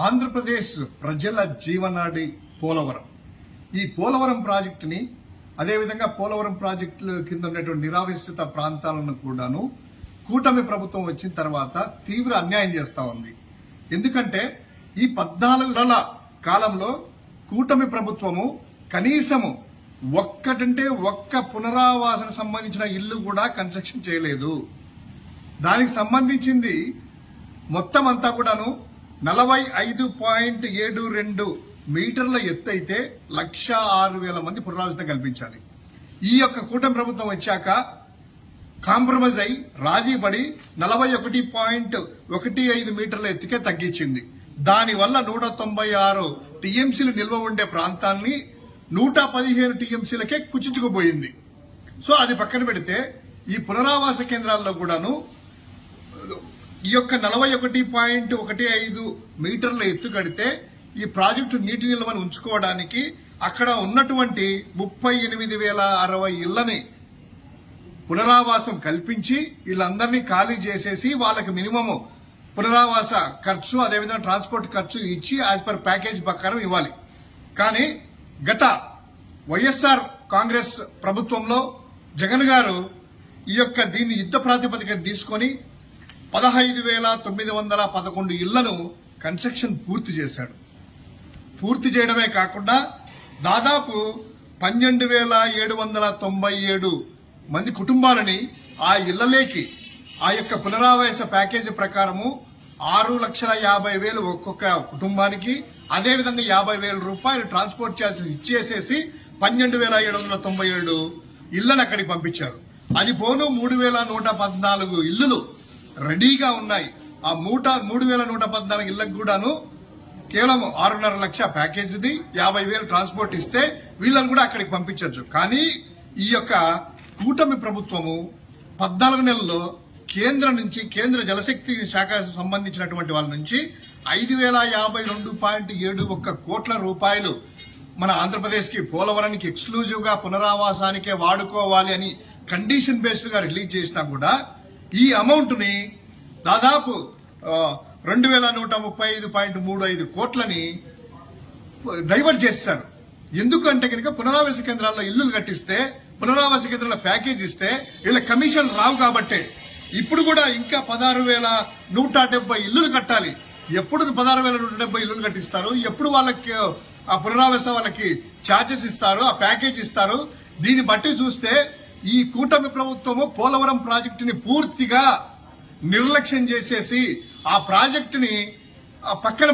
ఆంధ్రప్రదేశ్ ప్రజల జీవనాడి పోలవరం. ఈ పోలవరం ప్రాజెక్టుని అదేవిధంగా పోలవరం ప్రాజెక్టుల కింద ఉన్నటువంటి నిరావేశిత ప్రాంతాలను కూడాను కూటమి ప్రభుత్వం వచ్చిన తర్వాత తీవ్ర అన్యాయం చేస్తా ఉంది. ఎందుకంటే ఈ పద్నాలుగు నెలల కాలంలో కూటమి ప్రభుత్వము కనీసము ఒక్కటంటే ఒక్క పునరావాసన సంబంధించిన ఇల్లు కూడా కన్స్ట్రక్షన్ చేయలేదు. దానికి సంబంధించింది మొత్తం అంతా కూడాను నలభై ఐదు పాయింట్ ఏడు రెండు మీటర్ల ఎత్తు అయితే లక్ష ఆరు వేల మంది పునరావాసం కల్పించాలి. ఈ యొక్క కూటమి ప్రభుత్వం వచ్చాక కాంప్రమైజ్ అయి రాజీ పడి నలభై ఒకటి పాయింట్ ఒకటి ఐదు మీటర్ల ఎత్తుకే తగ్గించింది. దానివల్ల నూట తొంభై ఆరు టీఎంసీలు నిల్వ ఉండే ప్రాంతాన్ని నూట పదిహేను టీఎంసీలకే కుచించుకుపోయింది. సో అది పక్కన పెడితే ఈ పునరావాస కేంద్రాల్లో కూడాను ఈ యొక్క నలభై ఒకటి పాయింట్ ఒకటి ఐదు మీటర్ల ఎత్తు కడితే ఈ ప్రాజెక్టు నీటి నిల్వను ఉంచుకోవడానికి అక్కడ ఉన్నటువంటి ముప్పై ఎనిమిది వేల అరవై ఇళ్ళని పునరావాసం కల్పించి వీళ్ళందరినీ ఖాళీ చేసేసి వాళ్ళకి మినిమము పునరావాస ఖర్చు అదేవిధంగా ట్రాన్స్పోర్ట్ ఖర్చు ఇచ్చి యాజ్ పర్ ప్యాకేజ్ ప్రకారం ఇవ్వాలి. కానీ గత వైఎస్ఆర్ కాంగ్రెస్ ప్రభుత్వంలో జగన్ గారు ఈ యొక్క దీన్ని యుద్ధ ప్రాతిపదికన తీసుకొని పదహైదు వేల తొమ్మిది వందల పదకొండు ఇళ్ళను కన్స్ట్రక్షన్ పూర్తి చేశాడు. పూర్తి చేయడమే కాకుండా దాదాపు పన్నెండు వేల ఏడు వందల తొంభై ఏడు మంది కుటుంబాలని ఆ ఇళ్ళలేకి ఆ యొక్క పునరావాస ప్యాకేజీ ప్రకారము ఆరు లక్షల యాభై వేలు ఒక్కొక్క కుటుంబానికి అదేవిధంగా యాభై వేల రూపాయలు ట్రాన్స్పోర్ట్ ఛార్జెస్ ఇచ్చేసేసి పన్నెండు వేల ఏడు వందల తొంభై ఏడు ఇళ్ళను అక్కడికి పంపించారు. అది పోను మూడు వేల నూట పద్నాలుగు ఇల్లులు రెడీగా ఉన్నాయి. ఆ మూట మూడు వేల నూట పద్నాలుగు ఇళ్ళకు కూడాను కేవలం ఆరున్నర లక్ష ప్యాకేజీది యాభై వేలు ట్రాన్స్పోర్ట్ ఇస్తే వీళ్ళని కూడా అక్కడికి పంపించవచ్చు కానీ ఈ యొక్క కూటమి ప్రభుత్వము పద్నాలుగు నెలల్లో కేంద్రం నుంచి కేంద్ర జలశక్తి శాఖ సంబంధించినటువంటి వాళ్ళ నుంచి ఐదు వేల యాభై రెండు పాయింట్ ఏడు ఒక్క కోట్ల రూపాయలు మన ఆంధ్రప్రదేశ్కి పోలవరానికి ఎక్స్క్లూజివ్గా పునరావాసానికే వాడుకోవాలి అని కండిషన్ బేస్డ్గా రిలీజ్ చేసినా కూడా ఈ అమౌంట్ని దాదాపు రెండు వేల నూట ముప్పై ఐదు పాయింట్ మూడు ఐదు కోట్లని డైవర్ట్ చేస్తారు. ఎందుకంటే కనుక పునరావాస కేంద్రాల్లో ఇల్లులు కట్టిస్తే పునరావాస కేంద్రాల ప్యాకేజ్ ఇస్తే వీళ్ళ కమిషన్ రావు కాబట్టే. ఇప్పుడు కూడా ఇంకా పదహారు వేల నూట డెబ్బై ఇల్లులు కట్టాలి. ఎప్పుడు పదహారు వేల నూట డెబ్బై ఇల్లులు కట్టిస్తారు? ఎప్పుడు వాళ్ళకి ఆ పునరావాస వాళ్ళకి ఛార్జెస్ ఇస్తారు ఆ ప్యాకేజ్ ఇస్తారు? దీన్ని బట్టి చూస్తే ఈ కూటమి ప్రభుత్వము పోలవరం ప్రాజెక్టుని పూర్తిగా నిర్లక్ష్యం చేసేసి ఆ ప్రాజెక్టుని పక్కన